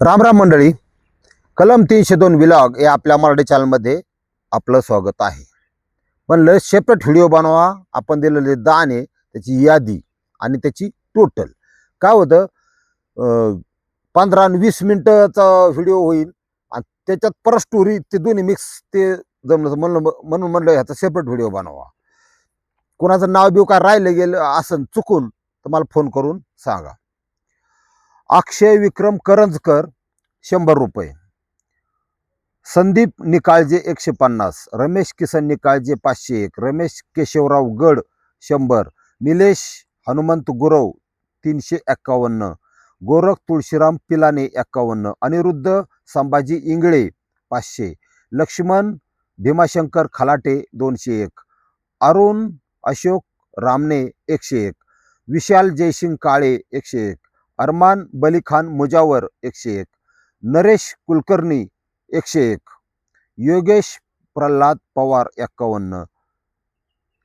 राम राम मंडळी कलम तीनशे दोन विलॉग या आपल्या मराठी चॅनलमध्ये आपलं स्वागत आहे. म्हणलं सेपरेट व्हिडिओ बनवा आपण दिलेले दाणे त्याची यादी आणि त्याची टोटल काय होतं पंधरा आणि वीस मिनटाचा व्हिडिओ होईल आणि त्याच्यात परत स्टोरी ते दोन्ही मिक्स ते जमलं म्हणलं म्हणून म्हणलं ह्याचा सेपरेट व्हिडिओ बनवा. कोणाचं नाव बिव काय राहिलं गेलं असं चुकून तर मला फोन करून सांगा. अक्षय विक्रम करंजकर शंभर रुपये. संदीप निकाळजे एकशे पन्नास रमेश किसन निकाळजे पाचशे एक रमेश केशवराव गड शंभर निलेश हनुमंत गुरव तीनशे एक्कावन्न गोरख तुळशीराम पिलाने एक्कावन्न अनिरुद्ध संभाजी इंगळे पाचशे लक्ष्मण भीमाशंकर खलाटे दोनशे एक अरुण अशोक रामने एकशे एक विशाल जयसिंग काळे एकशे एक अरमान बलीखान मुजावर एकशे एक नरेश कुलकर्णी एकशे एक योगेश प्रल्हाद पवार एक्कावन्न.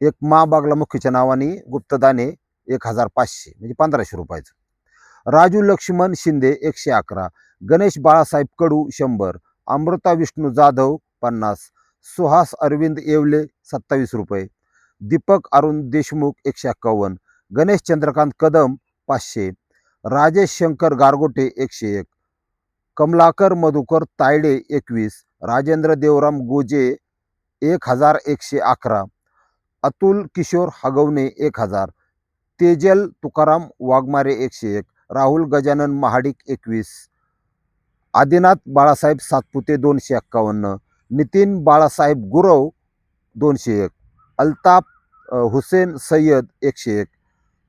एक मा बागला मुख्यच्या नावाने गुप्तदाने एक हजार पाचशे म्हणजे पंधराशे रुपयाचं. राजू लक्ष्मण शिंदे एकशे अकरा गणेश बाळासाहेब कडू शंभर अमृता विष्णू जाधव पन्नास सुहास अरविंद येवले सत्तावीस रुपये दीपक अरुण देशमुख एकशे एक्कावन्न गणेश चंद्रकांत कदम पाचशे राजेश शंकर गारगोटे एकशे एक. कमलाकर मधुकर तायडे एकवीस. राजेंद्र देवराम गोजे एक हजार एकशे अकरा. अतुल किशोर हगवणे एक हजार तेजल तुकाराम वाघमारे एकशे एक. राहुल गजानन महाडिक एकवीस. आदिनाथ बाळासाहेब सातपुते दोनशे एक्कावन्न. नितीन बाळासाहेब गुरव दोनशे एक. अल्ताफ हुसेन सय्यद एकशे एक.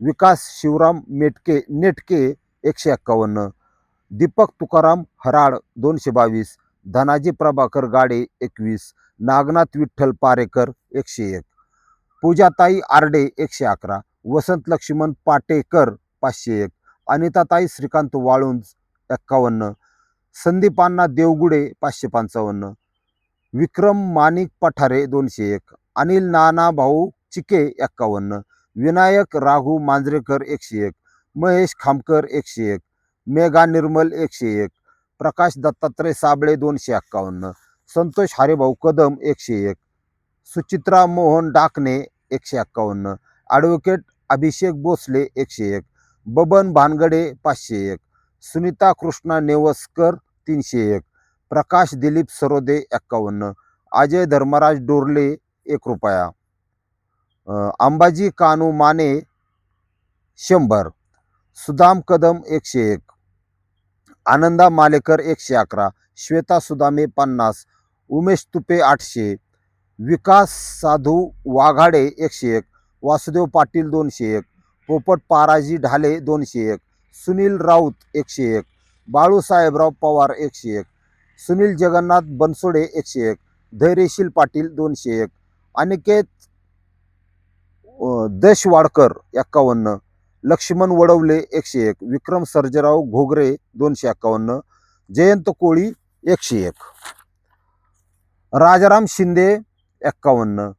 विकास शिवराम मेटके नेटके एकशे एक्कावन्न. दीपक तुकाराम हराड दोनशे बावीस. धनाजी प्रभाकर गाडे एकवीस. नागनाथ विठ्ठल पारेकर एकशे एक. पूजाताई आरडे एकशे अकरा. वसंत लक्ष्मण पाटेकर पाचशे एक. अनिताताई श्रीकांत वाळुंज एक्कावन्न. संदीपांना देवगुडे पाचशे पंचावन्न. विक्रम माणिक पठारे दोनशे एक. अनिल नाना भाऊ चिके एक्कावन्न. विनायक राघू मांजरेकर एकशे एक महेश खामकर एकशे एक मेघा निर्मल एकशे एक प्रकाश दत्तात्रय साबळे दोनशे एक्कावन्न संतोष हरिभाऊ कदम एकशे एक सुचित्रा मोहन डाकणे एकशे एक्कावन्न ॲडव्होकेट अभिषेक भोसले एकशे एक बबन भानगडे पाचशे एक सुनीता कृष्णा नेवस्कर तीनशे एक प्रकाश दिलीप सरोदे एक्कावन्न अजय धर्मराज डोरले एक रुपया. अंबाजी कानू माने शंभर सुदाम कदम एकशे एक आनंदा मालेकर एकशे अकरा श्वेता सुदामे पन्नास उमेश तुपे आठशे विकास साधू वाघाडे एकशे एक वासुदेव पाटील दोनशे एक पोपट पाराजी ढाले दोनशे एक सुनील राऊत एकशे एक बाळूसाहेबराव पवार एकशे एक सुनील जगन्नाथ बनसोडे एकशे एक धैर्यशील पाटील दोनशे एक अनिकेत दश दशवाडकर एक्कावन्न लक्ष्मण वडवले एकशे एक विक्रम सर्जेराव घोगरे दोनशे एक्कावन्न जयंत कोळी एकशे एक. राजाराम शिंदे एक्कावन्न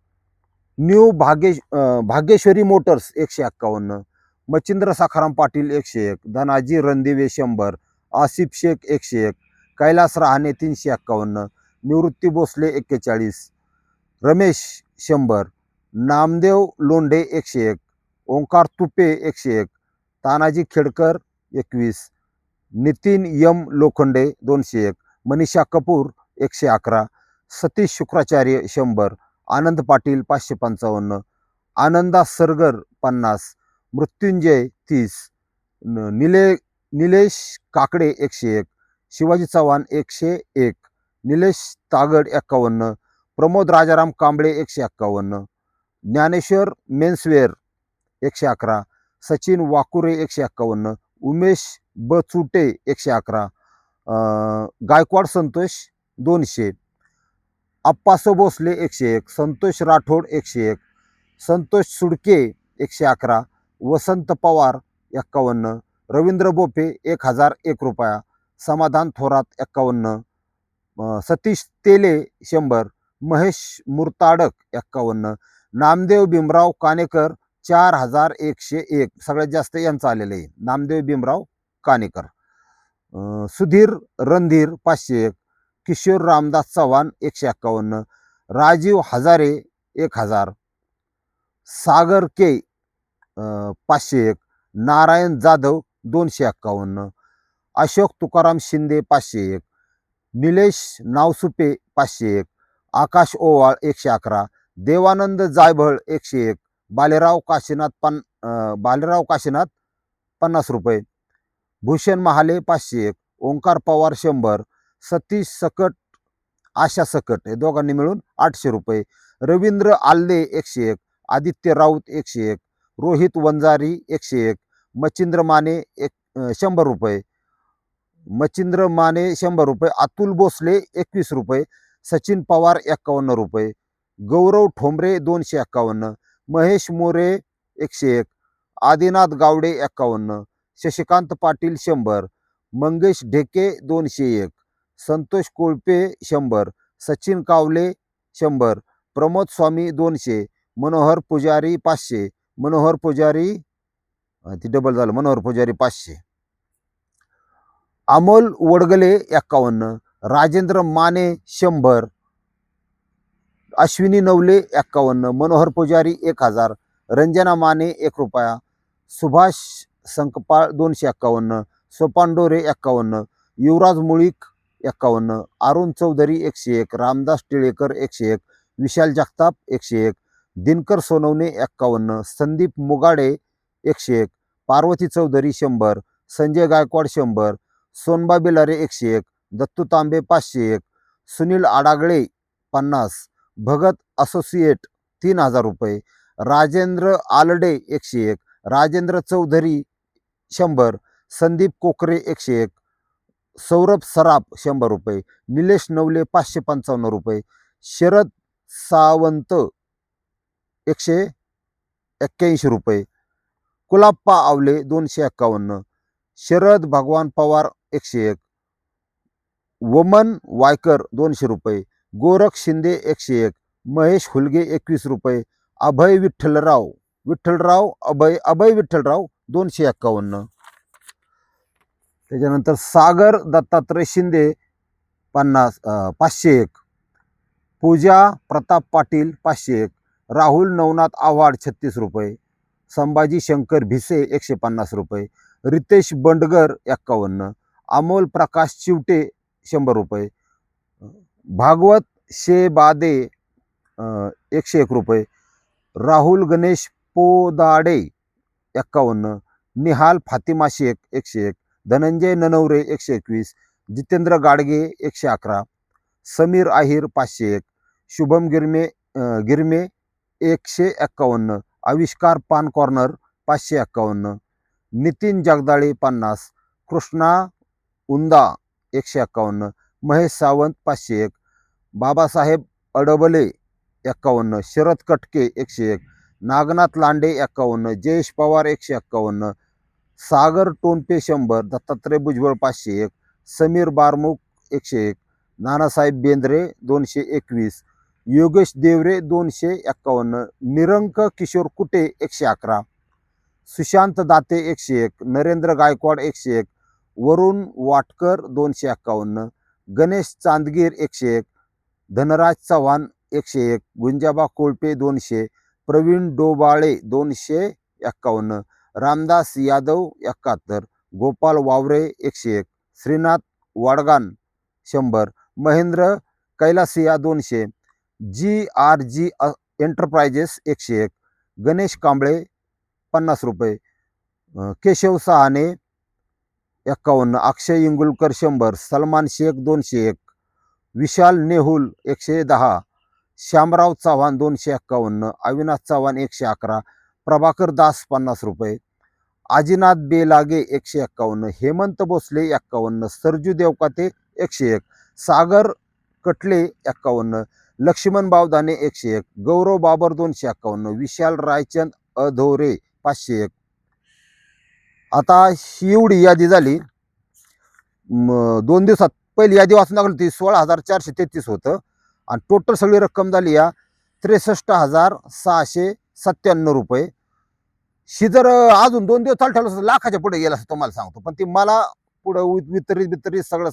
न्यू भाग्येश भागेश्वरी भाग्येश्वरी मोटर्स एकशे एक्कावन्न मच्छिंद्र साखाराम पाटील एकशे एक धनाजी रणदिवे शंभर आसिफ शेख एकशे एक कैलास रहाणे तीनशे एक्कावन्न निवृत्ती भोसले एक्केचाळीस रमेश शंभर नामदेव लोंढे एकशे एक ओंकार तुपे एकशे एक तानाजी खेडकर एकवीस नितीन यम लोखंडे दोनशे एक मनीषा कपूर एकशे अकरा सतीश शुक्राचार्य शंभर आनंद पाटील पाचशे पंचावन्न आनंदा सरगर पन्नास मृत्युंजय तीस निले निलेश काकडे एकशे एक शिवाजी चव्हाण एकशे एक निलेश तागड एक्कावन्न प्रमोद राजाराम कांबळे एकशे एक्कावन्न ज्ञानेश्वर मेन्सवेअर एकशे अकरा सचिन वाकुरे एकशे एक्कावन्न उमेश बचुटे एकशे अकरा गायकवाड संतोष दोनशे अप्पासो भोसले एकशे एक संतोष राठोड एकशे एक संतोष सुडके एकशे अकरा वसंत पवार एक्कावन्न रवींद्र बोपे एक हजार एक रुपया समाधान थोरात एक्कावन्न सतीश तेले शंभर महेश मुरताडक एक्कावन्न नामदेव भीमराव कानेकर चार हजार एकशे एक. सगळ्यात जास्त यांचं आलेलं आहे. नामदेव भीमराव कानेकर सुधीर रणधीर पाचशे एक. किशोर रामदास चव्हाण एकशे एक्कावन्न. राजीव हजारे एक हजार. सागर के पाचशे एक. नारायण जाधव दोनशे एक्कावन्न. अशोक तुकाराम शिंदे पाचशे एक. निलेश नावसुपे पाचशे एक. आकाश ओवाळ एकशे अकरा. देवानंद जायभळ एकशे एक बालेराव काशीनाथ पन बालेराव काशीनाथ पन्नास रुपये. भूषण महाले पाचशे एक ओंकार पवार शंभर सतीश सकट आशा सकट हे दोघांनी मिळून आठशे रुपये. रवींद्र आल्ले एकशे एक आदित्य राऊत एकशे एक रोहित वंजारी एकशे एक मच्छिंद्र माने एक शंभर रुपये. मच्छिंद्र माने शंभर रुपये अतुल भोसले एकवीस रुपये सचिन पवार एक्कावन्न रुपये. गौरव ठोंबरे दोनशे एक्कावन्न महेश मोरे एकशे एक आदिनाथ गावडे एक्कावन्न शशिकांत पाटील शंभर मंगेश ढेके दोनशे एक संतोष कोळपे शंभर सचिन कावले शंभर प्रमोद स्वामी दोनशे मनोहर पुजारी पाचशे मनोहर पुजारी ती डबल झालं. मनोहर पुजारी पाचशे. अमोल वडगले एक्कावन्न राजेंद्र माने शंभर अश्विनी नवले एक्कावन्न मनोहर पुजारी एक हजार रंजना माने एक रुपया सुभाष संकपाळ दोनशे एक्कावन्न सोपान डोरे एक्कावन्न युवराज मुळीक एक्कावन्न अरुण चौधरी एकशे एक रामदास टिळेकर एकशे एक विशाल जगताप एकशे एक दिनकर सोनवणे एक्कावन्न संदीप मुगाडे एकशे एक पार्वती चौधरी शंभर संजय गायकवाड शंभर सोनबा बिलारे एकशे एक दत्तू तांबे पाचशे एक सुनील आडागळे पन्नास भगत असोसिएट तीन हजार रुपये राजेंद्र आलडे एकशे एक राजेंद्र चौधरी शंभर संदीप कोकरे एकशे एक सौरभ सराफ शंभर रुपये निलेश नवले पाचशे पंचावन्न रुपये शरद सावंत एकशे एक्क्याऐंशी रुपये कुलाप्पा आवले दोनशे एक्कावन्न शरद भगवान पवार एकशे एक वमन वायकर दोनशे रुपये गोरख शिंदे एकशे एक महेश हुलगे एकवीस रुपये अभय विठ्ठलराव विठ्ठलराव अभय अभय विठ्ठलराव दोनशे एक्कावन्न. त्याच्यानंतर सागर दत्तात्रय शिंदे पन्नास पाचशे एक पूजा प्रताप पाटील पाचशे एक राहुल नवनाथ आव्हाड छत्तीस रुपये संभाजी शंकर भिसे एकशे पन्नास रुपये रितेश बंडगर एक्कावन्न अमोल प्रकाश चिवटे शंभर रुपये भागवत शे बादे एकशे एक रुपये. राहुल गणेश पोदाडे एक्कावन्न. निहाल फातिमा शेख एकशे एक. धनंजय ननवरे एकशे एकवीस. जितेंद्र गाडगे एकशे अकरा. समीर आहिर पाचशे एक. शुभम गिरमे गिरमे एकशे एक्कावन्न. आविष्कार पान कॉर्नर पाचशे एक्कावन्न. नितीन जगदाळे पन्नास. कृष्णा उंदा एकशे एक्कावन्न. महेश सावंत पाचशे एक. बाबासाहेब अडबले एक्कावन्न शरद कटके एकशे एक. नागनाथ लांडे एक्कावन्न जयेश पवार एकशे एक्कावन्न सागर टोनपे शंभर. दत्तात्रय भुजबळ पाचशे एक. समीर बारमुख एकशे एक. नानासाहेब बेंद्रे दोनशे एकवीस. योगेश देवरे दोनशे एक्कावन्न निरंक किशोर कुटे एकशे अकरा. सुशांत दाते एकशे एक. नरेंद्र गायकवाड एकशे एक. वरुण वाटकर दोनशे एक्कावन्न गणेश चांदगीर एकशे एक धनराज चव्हाण एकशे एक गुंजाबा कोळपे दोनशे प्रवीण डोबाळे दोनशे एक्कावन्न रामदास यादव एकाहत्तर गोपाल वावरे एकशे एक श्रीनाथ वाडगान शंभर महेंद्र कैलासिया दोनशे जी आर जी एंटरप्राइजेस एकशे एक गणेश कांबळे पन्नास रुपये केशव सहाने एक्कावन्न अक्षय इंगुलकर शंभर सलमान शेख दोनशे एक विशाल नेहुल एकशे दहा श्यामराव चव्हाण दोनशे एक्कावन्न अविनाश चव्हाण एकशे अकरा प्रभाकर दास पन्नास रुपये आजीनाथ बेलागे एकशे एक्कावन्न हेमंत भोसले एक्कावन्न सरजू देवकाते एकशे एक सागर कटले एक्कावन्न लक्ष्मण बावदाने एकशे एक गौरव बाबर दोनशे एक्कावन्न विशाल रायचंद अधोरे पाचशे एक आता ही एवढी यादी झाली. दोन दिवसात पहिली यादी वाचून लागली ती सोळा हजार चारशे तेहतीस होतं. आणि टोटल सगळी रक्कम झाली या त्रेसष्ट हजार सहाशे सत्त्याण्णव रुपये. ही जर अजून दोन दिवस चालू ठेवलं असतं लाखाच्या पुढे गेलं असं तुम्हाला सांगतो. पण ती मला पुढं वितरित वितरित सगळं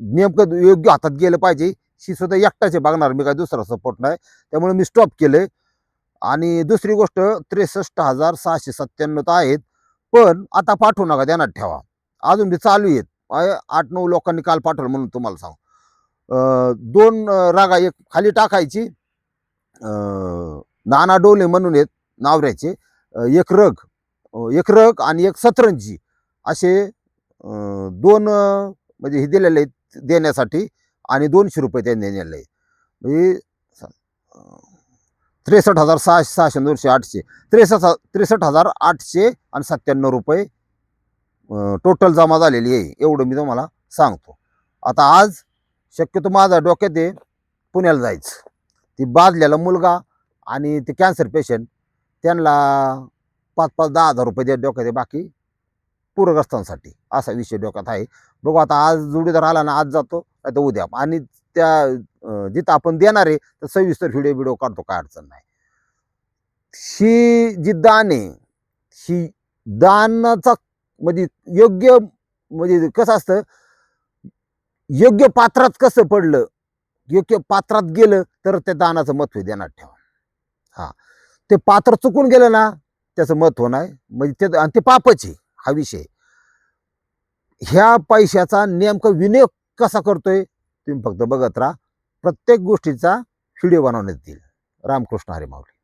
नेमकं योग्य हातात गेलं पाहिजे. ही सुद्धा एकटाचे बघणार मी काय दुसरा सपोर्ट नाही. त्यामुळे मी स्टॉप केले आणि दुसरी गोष्ट त्रेसष्ट हजार सहाशे सत्त्याण्णव तर आहेत पण आता पाठवू नका ध्यानात ठेवा. अजून बी चालू आहेत. आठ नऊ लोकांनी काल पाठवलं म्हणून तुम्हाला सांग. दोन रागा एक खाली टाकायची. नाना डोले म्हणून आहेत नावऱ्याचे. एक रग एक रग आणि एक सतरंजी असे दोन म्हणजे हे दिलेले आहेत देण्यासाठी आणि दोनशे रुपये त्यांनी दिलेले आहे म्हणजे त्रेसष्ट हजार सहाशे सहाशे दोनशे आठशे. त्रेसष्ट त्रेसष्ट हजार आठशे आणि सत्त्याण्णव रुपये टोटल जमा झालेली आहे. एवढं मी तुम्हाला सांगतो. आता आज शक्यतो माझा डोक्यात आहे पुण्याला जायचं. ती बाजलेला मुलगा आणि ते कॅन्सर पेशंट त्यांना पाच पाच दहा हजार रुपये द्या डोक्यात आहे बाकी पूरग्रस्तांसाठी. असा विषय डोक्यात आहे. बघू आता आज जोडीदार आला ना आज जातो नाही तर उद्या. आणि त्या जिथं आपण देणार आहे तर सविस्तर व्हिडिओ व्हिडिओ काढतो काय अडचण नाही. ही जी दान आहे ही दानाचा म्हणजे योग्य म्हणजे कसं असतं योग्य पात्रात कसं पडलं योग्य पात्रात गेलं तर त्या दानाचं महत्त्व देण्यात ठेवा. हा. ते पात्र चुकून गेलं ना त्याचं महत्त्व नाही. म्हणजे ते आणि ते पापच आहे हा विषय. ह्या पैशाचा नेमका विनियोग कसा करतोय तुम्ही फक्त बघत राहा. प्रत्येक गोष्टीचा व्हिडिओ बनवण्यात येईल. रामकृष्ण हरी माऊली.